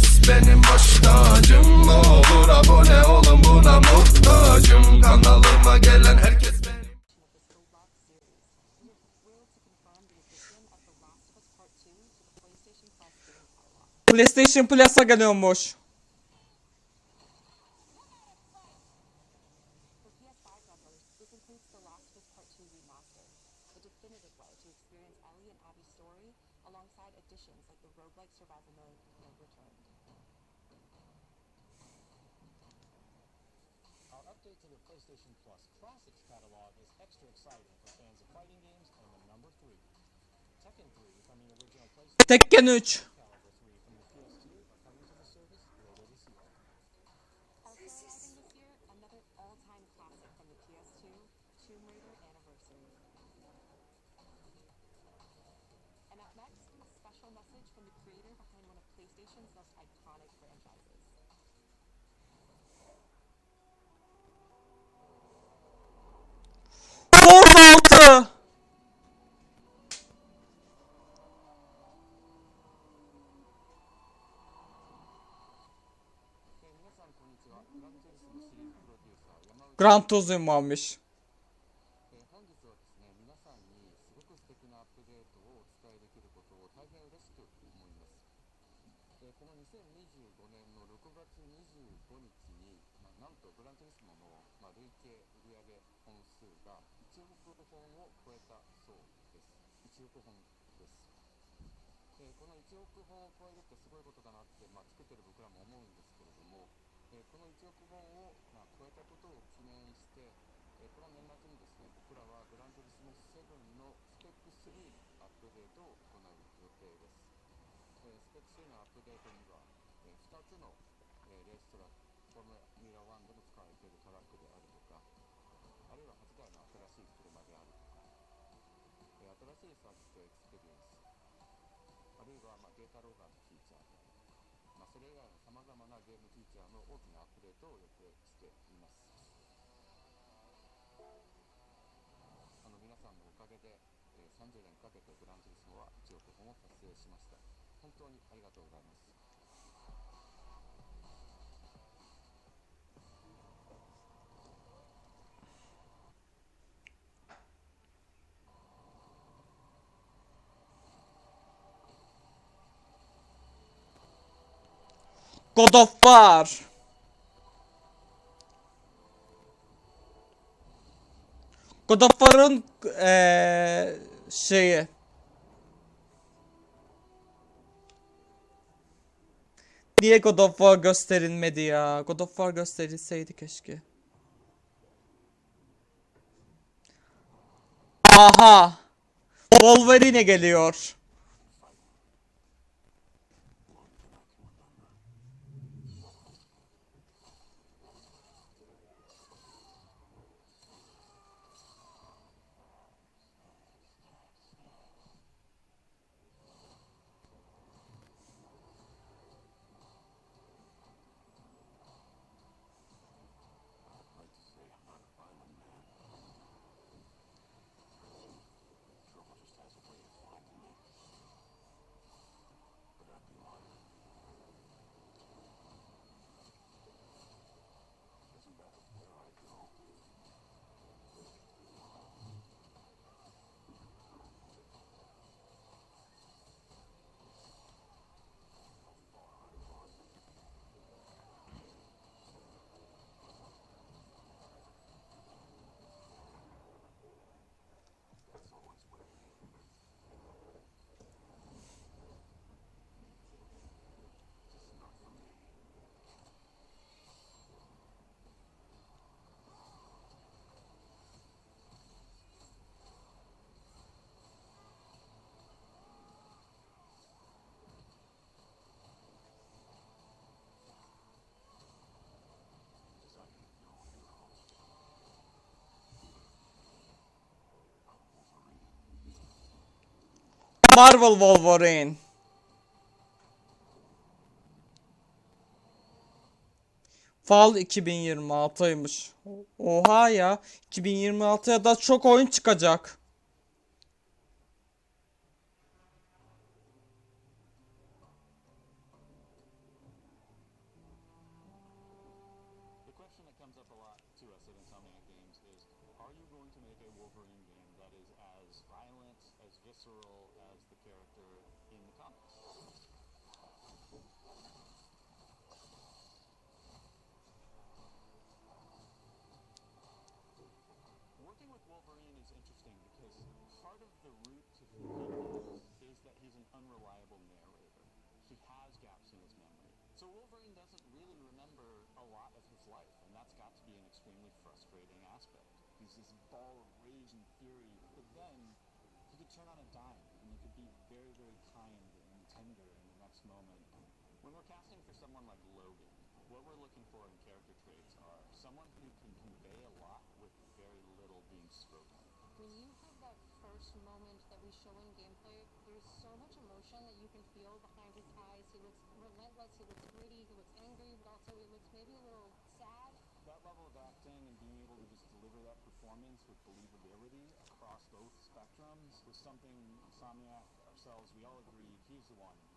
herkes benim baş tacım Ne olur abone olun buna muhtacım Kanalıma gelen herkes benim PlayStation Plus'a geliyormuş. For PS5 members, this includes The Last of Us Part 2 Remastered, the definitive way to experience Ellie and Abby's story alongside additions like the roguelike survival mode and Returned. Update to the PlayStation Plus Classics catalog is extra exciting for fans of fighting games and the number 3. Tekken 3 from the original PlayStation Tekken 3. Caliber 3 from the PS2 are coming to the service later this year. Also arriving this year, another all-time classic from the PS2, Tomb Raider Anniversary. And up next, a special message from the creator behind one of PlayStation's most iconic franchises. Alter! Gran Turismo almış. まあ、なんとグラントリスモの、ま、累計売上本数が1億本を超えたそうです。1億本です。えこの1億本を超えるってすごいことだなって、まあ、作ってる僕らも思うんですけれども、えこの1億本を、まあ、超えたことを記念して、えこの年末にですね僕らはグランツーリスモ7のスペック3アップデートを行う予定です、えスペック3のアップデートには、え2つの、えレストラックフォーミュラ1でも使われているトラックであるとかあるいは初代の新しい車であるとか、えー新しいサービスとエクスペリエンス。あるいはまあデータローガーのフィーチャー。であるとか、まあ、それ以外のさまざまなゲームフィーチャーの大きなアップデートを予定しています。あの皆さんのおかげで、え30年かけてグランツリスモは1億本を達成しました。本当に God of War. God of War'ın eee şeyi. Niye God of War gösterilmedi ya? God of War gösterilseydi keşke. Aha! Wolverine geliyor. Marvel Wolverine. Fall 2026'ymış. Oha ya. 2026'ya da çok oyun çıkacak. visceral as He has gaps in his memory. So Wolverine doesn't really remember a lot of his life, and that's got to be an extremely frustrating aspect. He's this ball of rage and fury, but then he could turn on a dime, and he could be very, very kind and tender in the next moment. When we're casting for someone like Logan, what we're looking for in character traits are someone who can convey a lot with very little being spoken. When you have that first moment that we show in gameplay, there's so much emotion that you can feel behind his eyes. He looks relentless, he looks gritty, he looks angry, but also he looks maybe a little sad. That level of acting and being able to just deliver that performance with believability across both spectrums was something Insomniac, ourselves, we all agreed he's the one